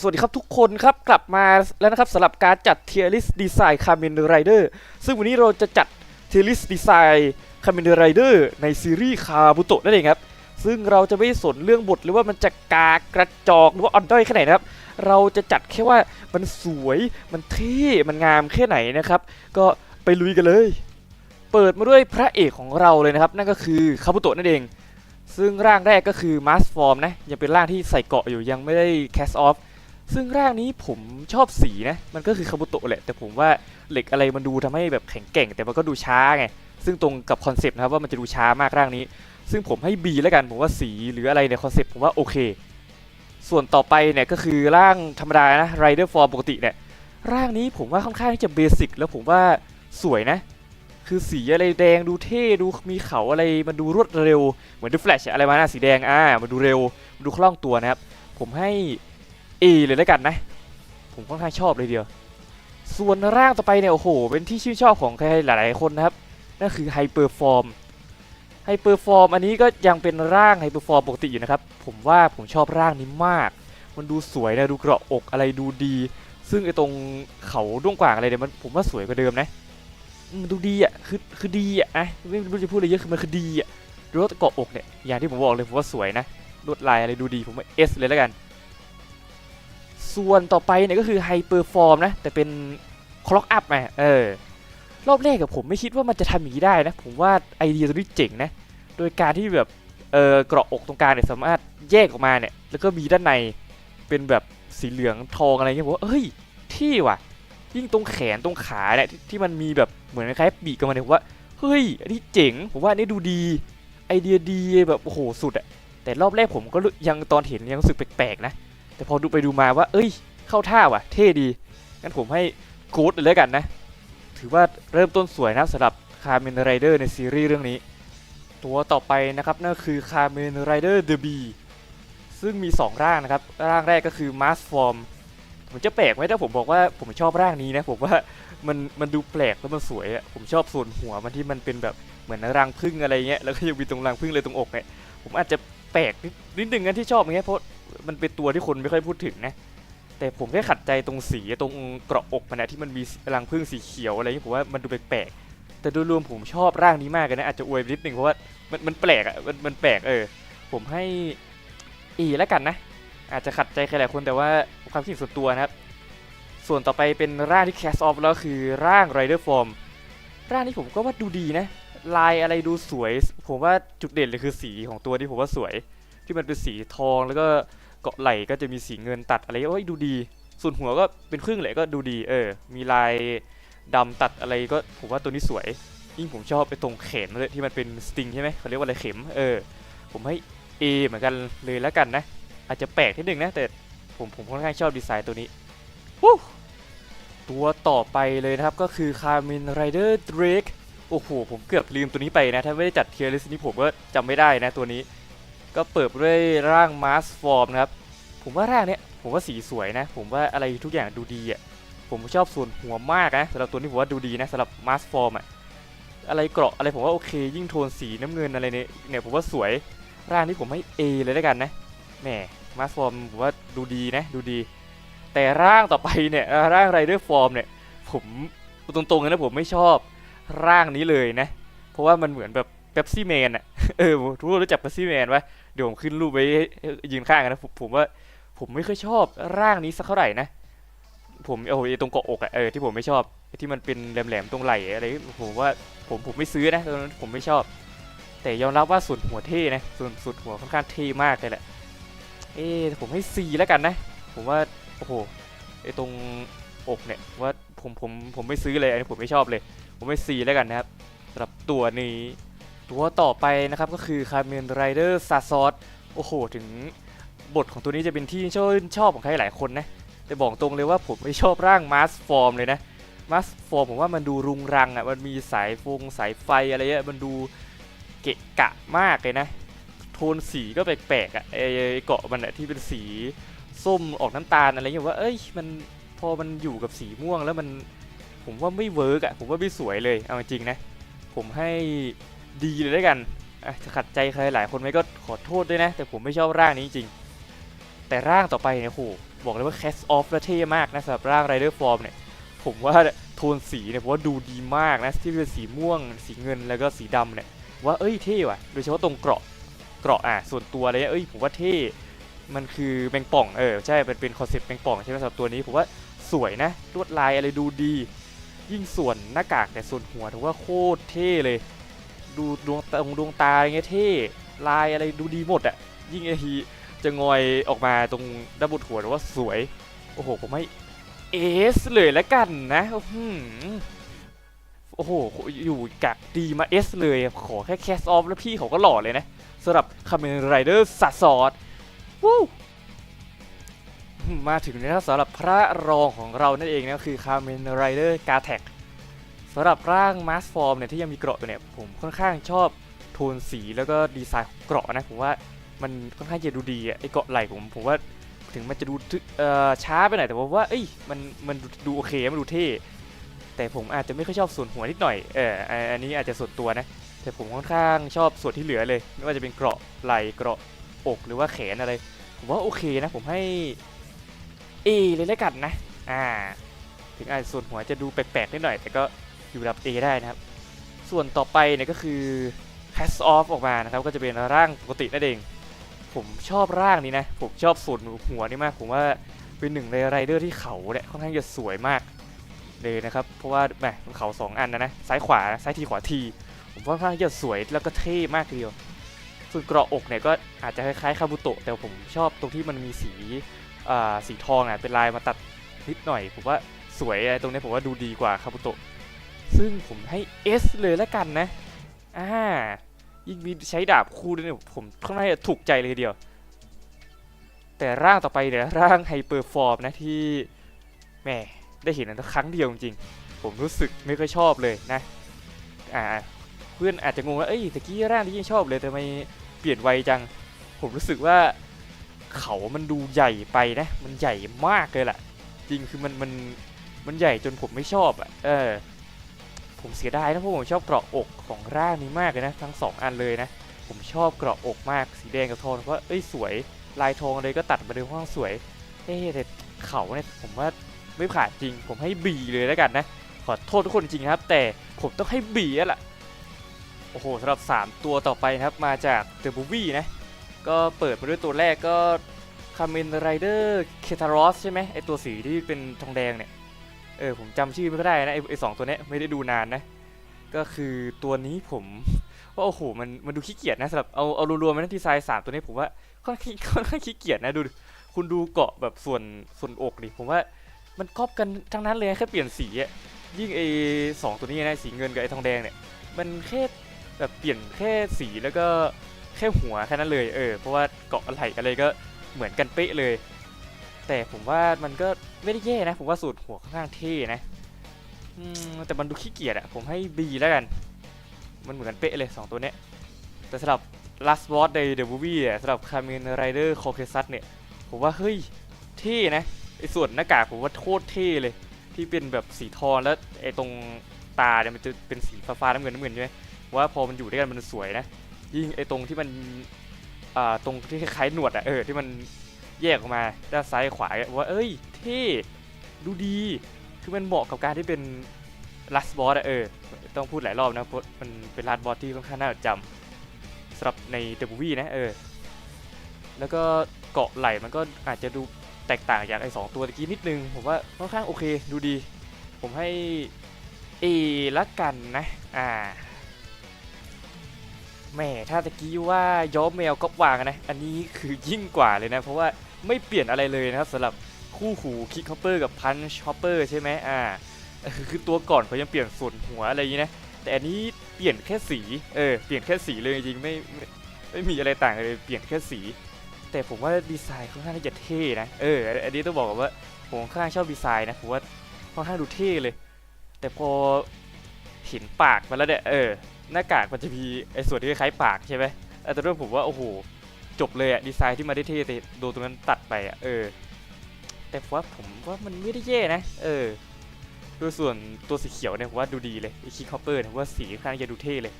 สวัสดีครับทุกคนครับกลับมาแล้วนะครับสำหรับการจัดเทียริสดีไซน์คา m มนไรเดอร์ซึ่งวันนี้เราจะจัดเทียริสดีไซน์คา m มนไรเดอร์ในซีรีส์คาบุโตะนั่นเองครับ ซึ่งเราจะไม่สนเรื่องบทหรือว่ามันจะกากระจอกหรือว่าอ่อนด้อยแค่ไหนนะครับ เราจะจัดแค่ว่ามันสวยมันเท่มันงามแค่ไหนนะครับ ก็ไปลุยกันเลย เปิดมาด้วยพระเอกของเราเลยนะครับ นั่นก็คือคาบุโตะนั่นเองซึ่งร่างแรกก็คือมาสฟอร์มนะยังเป็นร่างที่ใส่เกราะอยู่ยังไม่ได้แคสออฟ ซึ่งร่างนี้ผมชอบสีนะ มันก็คือคาบุโตะแหละ แต่ผมว่าเหล็กอะไรมันดูทำให้แบบแข็งแกร่ง แต่มันก็ดูช้าไง ซึ่งตรงกับคอนเซปต์นะครับว่ามันจะดูช้ามากร่างนี้ ซึ่งผมให้ B แล้วกัน ผมว่าสีหรืออะไรในคอนเซปต์ผมว่าโอเค ส่วนต่อไปเนี่ยก็คือร่างธรรมดานะไรเดอร์ฟอร์มปกติเนี่ย ร่างนี้ผมว่าค่อนข้างที่จะเบสิกแล้วผมว่าสวยนะ คือสีอะไรแดงดูเท่ดูมีเขาอะไรมันดูรวดเร็ว เหมือนดูแฟลชอะไรมานะสีแดงอ่ามันดูเร็วมันดูคล่องตัวนะครับ ผมให้ A เลยแล้วกันนะ ผมค่อนข้างชอบเลยเดียว ส่วนร่างต่อไปเนี่ยโอ้โห เป็นที่ชื่นชอบของใครหลายๆคนนะครับ นั่นคือไฮเปอร์ฟอร์มไฮเปอร์ฟอร์มอันนี้ก็ยังเป็นร่างไฮเปอร์ฟอร์มปกติอยู่นะครับ ผมว่าผมชอบร่างนี้มาก มันดูสวยนะดูเกราะอกอะไรดูดี ซึ่งไอ้ตรงเขาด้วงกว่างอะไรเนี่ยมันผมว่าสวยกว่าเดิมนะมันดูดีอะคือคือดีอะนะไม่รู้จะพูดอะไรเยอะคือมันคือดีอะดูว่าเกาะอกเนี่ยอย่างที่ผมบอกเลยผมว่าสวยนะลวดลายอะไรดูดีผมว่า S เลยแล้วกัน ส่วนต่อไปเนี่ยก็คือไฮเปอร์ฟอร์มนะ แต่เป็นคล็อกอัพไงเออรอบแรกกับผมไม่คิดว่ามันจะทำอย่างนี้ได้นะ ผมว่าไอเดียตัวนี้เจ๋งนะ โดยการที่แบบเออเกราะอกตรงกลางเนี่ยสามารถแยกออกมาเนี่ย แล้วก็มีด้านในเป็นแบบสีเหลืองทองอะไรเงี้ยผมว่าเฮ้ยที่ว่ะ ยิ่งตรงแขนตรงขาเนี่ยที่ที่มันมีแบบเหมือนคล้ายปีกกันมาเนี่ยผมว่าเฮ้ยอันนี้เจ๋ง ผมว่าอันนี้ดูดี ไอเดียดีแบบโอ้โหสุดอะแต่รอบแรกผมก็ยังตอนเห็นยังรู้สึกแปลกๆนะ แต่พอดูไปดูมาว่า เอ้ย เข้าท่าว่ะ เท่ดี งั้นผมให้กู๊ดเลยแล้วกันนะ ถือว่าเริ่มต้นสวยนะสำหรับคาร์เมนไรเดอร์ในซีรีส์เรื่องนี้ ตัวต่อไปนะครับนั่นคือคาร์เมนไรเดอร์เดอะบีซึ่งมี 2 ร่างนะครับ ร่างแรกก็คือมาสฟอร์มผมจะแปลกไหมถ้าผมบอกว่าผมชอบร่างนี้นะ ผมว่ามันมันดูแปลกแล้วมันสวยอะผมชอบส่วนหัวมันที่มันเป็นแบบเหมือนรังผึ้งอะไรเงี้ยแล้วก็ยังมีตรงรังผึ้งเลยตรงอกเนี่ยผมอาจจะแปลกนิดนิดนึงนะที่ชอบอย่างเงี้ยเพราะ มันเป็นตัวที่คนไม่ค่อยพูดถึงนะ แต่ผมแค่ขัดใจตรงสีตรงเกราะอกมันนะที่มันมีรังผึ้งสีเขียวอะไรอย่างนี้ผมว่ามันดูแปลกๆแต่โดยรวมผมชอบร่างนี้มากเลยนะอาจจะอวยไปนิดนึงเพราะว่ามันมันแปลกอะมันมันแปลกเออ ผมให้อีแล้วกันนะ อาจจะขัดใจใครหลายคนแต่ว่าความคิดเห็นส่วนตัวนะครับ ส่วนต่อไปเป็นร่างที่แคสออฟแล้วคือร่างไรเดอร์ฟอร์มร่างนี้ผมก็ว่าดูดีนะ ลายอะไรดูสวย ผมว่าจุดเด่นเลยคือสีของตัวที่ผมว่าสวย ที่มันเป็นสีทองแล้วก็ เกาะไหล่ก็จะมีสีเงินตัดอะไรโอ้ยดูดี ส่วนหัวก็เป็นครึ่งแหละก็ดูดี เออ มีลายดำตัดอะไรก็ผมว่าตัวนี้สวยยิ่งผมชอบไปตรงแขนมันเลยที่มันเป็นสติงใช่ไหมเขาเรียกว่าอะไรเข็ม เออ ผมให้ A เหมือนกันเลยแล้วกันนะ อาจจะแปลกนิดนึงนะ แต่ผมผมค่อนข้างชอบดีไซน์ตัวนี้วู้ตัวต่อไปเลยนะครับก็คือ Carmen Rider Drake โอ้โห ผมเกือบลืมตัวนี้ไปนะ ถ้าไม่ได้จัดเทียร์ลิสต์นี้ผมก็จำไม่ได้นะตัวนี้ ก็เปิดด้วยร่างมาสฟอร์มนะครับ ผมว่าร่างเนี้ยผมว่าสีสวยนะ ผมว่าอะไรทุกอย่างดูดีอะ ผมชอบส่วนหัวมากนะสำหรับตัวนี้ผมว่าดูดีนะสำหรับมาสฟอร์มอะ อะไรเกราะอะไรผมว่าโอเค ยิ่งโทนสีน้ำเงินอะไรเนี่ยเนี่ยผมว่าสวย ร่างนี้ผมให้ A เลยแล้วกันนะ แหมมาสฟอร์มผมว่าดูดีนะ ดูดี แต่ร่างต่อไปเนี่ย ร่างไรเดอร์ฟอร์มเนี่ย ผมตรงๆเลยนะผมไม่ชอบร่างนี้เลยนะ เพราะว่ามันเหมือนแบบ เ e ปซี่แมนอะเออทุกคนรู้จักเ e ปซี่แมนปะเดี๋ยวผมขึ้นรูปไว้ยืนข้างกันนะผมว่าผมไม่ค่อยชอบร่างนี้สักเท่าไหร่นะผมโอ้โหตรงเกาะอกอะเออที่ผมไม่ชอบที่มันเป็นแหลมๆตรงไหล่อะไรผมว่าผมผมไม่ซื้อนะตอนนั้นผมไม่ชอบ แต่ยอมรับว่าส่วนหัวเท่นะส่วนสุดหัวค่อนข้างเท่มากเลยแหละเอ๊ะผมให้ C แล้วกันนะ ผมว่าโอ้โหไอตรงอกเนี่ยว่าผมผมผมไม่ซื้อเลยอันนี้ผมไม่ชอบเลย ผมให้ C แล้วกันนะครับสำหรับตัวนี้ ตัวต่อไปนะครับก็คือคา m เมนไรเดอร์ซาซอสโอ้โห ถึงบทของตัวนี้จะเป็นที่ชื่นชอบของใครหลายคนนะ แต่บอกตรงเลยว่าผมไม่ชอบร่างมาสฟอร์มเลยนะมาสฟอร์มผมว่ามันดูรุงรังอะมันมีสายฟงสายไฟอะไรเงี้ยมันดูเกะกะมากเลยนะ โทนสีก็แปลกๆอะไอ้เกาะมันอะที่เป็นสีส้มออกน้ำตาลอะไรเงี้ยว่าเอ้ยมันพอมันอยู่กับสีม่วงแล้วมันผมว่าไม่เวิร์กอะผมว่าไม่สวยเลยเอาจริงนะผมให้ ดีเลยแล้วกันอะจะขัดใจใครหลายคนไหมก็ขอโทษด้วยนะ แต่ผมไม่ชอบร่างนี้จริง แต่ร่างต่อไปเนี่ยโหบอกเลยว่า cast off และเท่มากนะสำหรับร่าง Rider Form เนี่ยผมว่าโทนสีเนี่ยผมว่าดูดีมากนะที่เป็นสีม่วง สีเงินแล้วก็สีดำเนี่ยว่าเอ้ยเท่ว่ะ โดยเฉพาะตรงเกราะเกราะอะส่วนตัวเลยเอ้ยผมว่าเท่มันคือแมงป่องเออใช่เป็นเป็นคอนเซ็ปต์แมงป่องใช่ไหมสำหรับตัวนี้ผมว่าสวยนะลวดลายอะไรดูดี ยิ่งส่วนหน้ากากแต่ส่วนหัวถือว่าโคตรเท่เลย ดูดวงตาดวงตาอะไรเงี้ยเท่ลายอะไรดูดีหมดอะยิ่งไอทีจะงอยออกมาตรงด้านบนหัวถือว่าสวย โอ้โห ผมให้เอสเลยแล้วกันนะโอ้โห อยู่กักดีมาเอสเลย ขอแค่แคสออฟแล้วพี่เขาก็หล่อเลยนะสำหรับคาเมนไรเดอร์สัตสอดวู้มาถึงนะครับสำหรับพระรองของเรานั่นเองนะคือคาเมนไรเดอร์กาแท็ก สำหรับร่างมาสฟอร์มเนี่ยที่ยังมีเกราะตัวเนี่ยผมค่อนข้างชอบโทนสีแล้วก็ดีไซน์ของเกราะนะผมว่ามันค่อนข้างจะดูดีอะไอเกราะไหลผมผมว่าถึงมันจะดูช้าไปหน่อยแต่ว่าว่าเอ้ยมันมันดูโอเคมันดูเท่แต่ผมอาจจะไม่ค่อยชอบส่วนหัวนิดหน่อยเอออันนี้อาจจะส่วนตัวนะแต่ผมค่อนข้างชอบส่วนที่เหลือเลย ไม่ว่าจะเป็นเกราะไหลเกราะอกหรือว่าแขนอะไร ผมว่าโอเคนะผมให้ A เลยแล้วกันนะอ่าถึงอาจส่วนหัวจะดูแปลกๆนิดหน่อย แต่ก็ อยู่ระดับ A ได้นะครับ ส่วนต่อไปเนี่ยก็คือ cast off ออกมานะครับ ก็จะเป็นร่างปกตินั่นเอง ผมชอบร่างนี้นะ ผมชอบส่วนหัวนี่มาก ผมว่าเป็นหนึ่งในไรเดอร์ที่เขาเนี่ยค่อนข้างจะสวยมากเลยนะครับ เพราะว่าแหมเขาสองอันนะนะ ซ้ายขวา ซ้ายทีขวาที ผมค่อนข้างจะสวยแล้วก็เท่มากทีเดียว ส่วนเกราะอกเนี่ยก็อาจจะคล้ายๆคาบุโตะ แต่ผมชอบตรงที่มันมีสีสีทองอะเป็นลายมาตัดนิดหน่อย ผมว่าสวยอะไรตรงนี้ผมว่าดูดีกว่าคาบุโตะ ซึ่งผมให้ S เลยแล้วกันนะอ่ายิ่งมีใช้ดาบคู่ด้วยเนี่ยผมค่อนข้างจะถูกใจเลยทีเดียว แต่ร่างต่อไปเนี่ยร่างไฮเปอร์ฟอร์มนะที่แหม่ได้เห็นอันครั้งเดียวจริงผมรู้สึกไม่ค่อยชอบเลยนะอ่าเพื่อนอาจจะงงว่าเอ้ยตะกี้ร่างที่ยังชอบเลยแต่ทำไมเปลี่ยนไวจัง ผมรู้สึกว่าเขามันดูใหญ่ไปนะ มันใหญ่มากเลยแหละจริงคือมันมันมันใหญ่จนผมไม่ชอบอะเออ ผมเสียดายนะเพราะผมชอบเกราะอกของร่างนี้มากเลยนะ ทั้งสองอันเลยนะ ผมชอบเกราะอกมากสีแดงกับทองเพราะเอ้ยสวยลายทองเลยก็ตัดมาด้วยห้องสวยเอ้แต่เขาเนี่ยผมว่าไม่ผ่านจริง ผมให้บีเลยแล้วกันนะ ขอโทษทุกคนจริงครับ แต่ผมต้องให้บีแล้วล่ะโอ้โหสำหรับ 3 ตัวต่อไปนะครับมาจากเดอะบูวี่นะ ก็เปิดมาด้วยตัวแรกก็คา m มนไรเดอร์เคทารอสใช่ไหมไอตัวสีที่เป็นทองแดงเนี่ย เออผมจำชื่อไม่ค่อยได้นะไอไอสองตัวนี้ไม่ได้ดูนานนะ ก็คือตัวนี้ผมว่าโอ้โหมันมันดูขี้เกียจนะสำหรับเอาเอารวมๆมาที่ไซน์สามตัวนี้ผมว่าค่อนข้างค่อนข้างขี้เกียจนะดูคุณดูเกาะแบบส่วนส่วนอกดิผมว่ามันครอบกันทั้งนั้นเลยแค่เปลี่ยนสีอะยิ่งไอสองตัวนี้นะสีเงินกับไอทองแดงเนี่ยมันแค่แบบเปลี่ยนแค่สีแล้วก็แค่หัวแค่นั้นเลยเออเพราะว่าเกาะอะไรอะไรก็เหมือนกันเป๊ะเลย แต่ผมว่ามันก็ ไม่ได้แย่นะ ผมว่าสูตรหัวค่อนข้างเท่นะแต่มันดูขี้เกียจอะผมให้ B แล้วกัน มันเหมือนกันเป๊ะเลย 2 ตัวเนี้ย แต่สำหรับ Last Boss ใน The Movie อะสำหรับ Kamen Rider c o c a s u s เนี่ย ผมว่า เฮ้ย เท่นะไอ้ส่วนหน้ากากผมว่าโคตรเท่เลย ที่เป็นแบบสีทองแล้วไอ้ตรงตาเนี่ยมันจะเป็นสีฟ้าๆน้ำเงินน้ำเงินใช่ไหมว่าพอมันอยู่ด้วยกันมันสวยนะ ยิ่งไอ้ตรงที่มันอ่าตรงที่คล้ายหนวดอะเออที่มันแยกออกมาด้านซ้ายขวาว่าเอ้ย เท่ดูดี คือมันเหมาะกับการที่เป็นลัสบอสอะเออ ต้องพูดหลายรอบนะเพราะมันเป็นลัสบอสที่ค่อนข้างน่าจดจำสำหรับในเดอะมูวี่นะเออ แล้วก็เกาะไหล่มันก็อาจจะดูแตกต่างจากไอ้สองตัวตะกี้นิดนึง ผมว่าค่อนข้างโอเคดูดี ผมให้ A ละกันนะ อ่าแหม่ถ้าตะกี้ว่าย้อมแมวก็วางนะ อันนี้คือยิ่งกว่าเลยนะ เพราะว่าไม่เปลี่ยนอะไรเลยนะครับสำหรับ คู่หูคิกฮอปเปอร์กับพันช์ฮอปเปอร์ใช่ไหมอ่าคือตัวก่อนเขายังเปลี่ยนส่วนหัวอะไรอย่างนี้นะ แต่อันนี้เปลี่ยนแค่สี เออ เปลี่ยนแค่สีเลยจริงๆไม่ไม่ไม่มีอะไรต่างเลย เปลี่ยนแค่สี แต่ผมว่าดีไซน์ค่อนข้างจะเท่นะ เออ อันนี้ต้องบอกว่าผมค่อนข้างชอบดีไซน์นะ ผมว่าค่อนข้างดูเท่เลย แต่พอเห็นปากมันแล้วเนี่ย เออ หน้ากากมันจะมีไอ้ส่วนที่คล้ายปากใช่ไหมแต่ด้วยผมว่าโอ้โห จบเลยอะดีไซน์ที่มาได้เท่แต่โดนตรงนั้นตัดไปอะเออ แต่ว่าผมว่ามันไม่ได้แย่นะ เออโดยส่วนตัวสีเขียวเนี่ยผมว่าดูดีเลยไอคิคอปเปอร์เนี่ยผมว่าสีค่อนข้างจะดูเท่เลย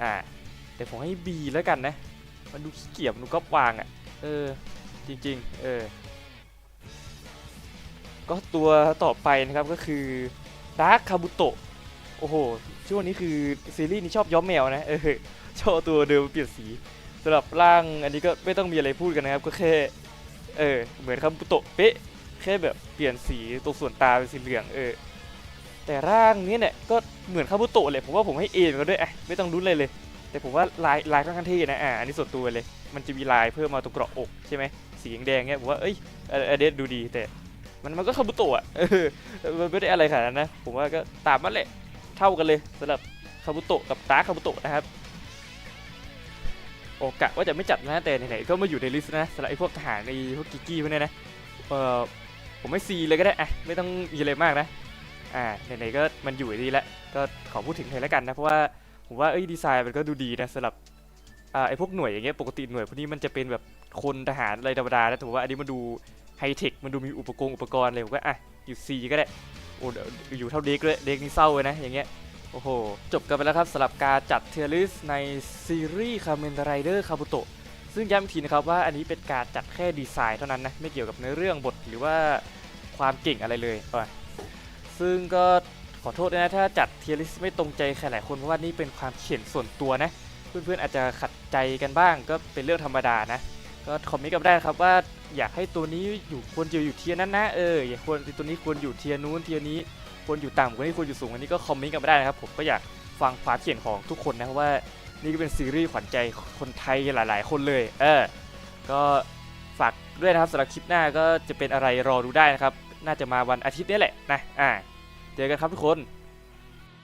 อ่า แต่ผมให้ B แล้วกันนะ มันดูขี้เกียจมันดูก๊อปวางอะ่ะ เออ จริงๆ เออ ก็ตัวต่อไปนะครับก็คือดาร์คคาบุโตะ โอ้โห ช่วงนี้คือซีรีส์นี้ชอบย้อมแมวนะ เออ ชอบตัวเดิมเปลี่ยนสีสำหรับร่างอันนี้ก็ไม่ต้องมีอะไรพูดกันนะครับ ก็แค่ เออ เหมือนคาบุโตะเป๊ะ แค่แบบเปลี่ยนสีตรงส่วนตาเป็นสีเหลืองเออแต่ร่างนี้เนี่ยก็เหมือนคาบุโตะเลยผมว่าผมให้เอ็นก็ด้วยอะไม่ต้องรุ้นเลยเลย แต่ผมว่าลายลายค่อนข้างเท่นะอ่าอันนี้ส่วนตัวเลย มันจะมีลายเพิ่มมาตรงเกราะอกใช่ไหมสีแดงเงี้ยผมว่าเอ้ยเอเดดูดีแต่มันมันก็คาบุโตะอะมันไม่ได้อะไรขนาดนั้นนะผมว่าก็ตามมันแหละเท่ากันเลยสำหรับคาบุโตะกับตาคาบุโตะนะครับโอกะว่าจะไม่จัดนะแต่ไหนๆก็มาอยู่ในลิสต์นะสำหรับไอ้พวกทหารไอพวกกิกกี้พวกเนี้ยนะเอ่อ ผมไม่ซีเลยก็ได้อะไม่ต้องมีอะไรมากนะอ่าไหนๆก็มันอยู่ดีแล้วก็ขอพูดถึงเลยแล้วกันนะเพราะว่าผมว่าเอ้ยดีไซน์มันก็ดูดีนะสำหรับอ่าไอ้พวกหน่วยอย่างเงี้ยปกติหน่วยพวกนี้มันจะเป็นแบบคนทหารอะไรธรรมดานะแต่ว่าอันนี้มันดูไฮเทคมันดูมีอุปกรณ์อุปกรณ์เลยผมก็อะอยู่ซีก็ได้โอ้ยอยู่เท่าเด็กเลยเด็กนี่เศร้าเลยนะอย่างเงี้ยโอ้โหจบกันไปแล้วครับสำหรับการจัดเทลิสในซีรีส์คาเมนไรเดอร์คาบุโตะ ซึ่งย้ำอีกทีนะครับว่าอันนี้เป็นการจัดแค่ดีไซน์เท่านั้นนะไม่เกี่ยวกับเนื้อเรื่องบทหรือว่าความเก่งอะไรเลยซึ่งก็ขอโทษด้วยนะถ้าจัดเทลิสไม่ตรงใจใครหลายคนเพราะว่านี่เป็นความเขียนส่วนตัวนะ เพื่อนๆอาจจะขัดใจกันบ้างก็เป็นเรื่องธรรมดานะ ก็คอมเมนต์กันได้ครับว่าอยากให้ตัวนี้อยู่ควรจะอยู่เทียนั้นนะเอออย่าควรตัวนี้ควรอยู่เทียนู้นเทียนี้ควรอยู่ต่ำกว่านี้ควรอยู่สูงกว่านี้ก็คอมเมนต์กันมาได้นะครับผมก็อยากฟังความเขียนของทุกคนนะว่า นี่ก็เป็นซีรีส์ขวัญใจคนไทยหลาย ๆ คนเลย เออ ก็ฝากด้วยนะครับสำหรับคลิปหน้าก็จะเป็นอะไรรอดูได้นะครับ น่าจะมาวันอาทิตย์นี้แหละนะ อ่า เจอกันครับทุกคน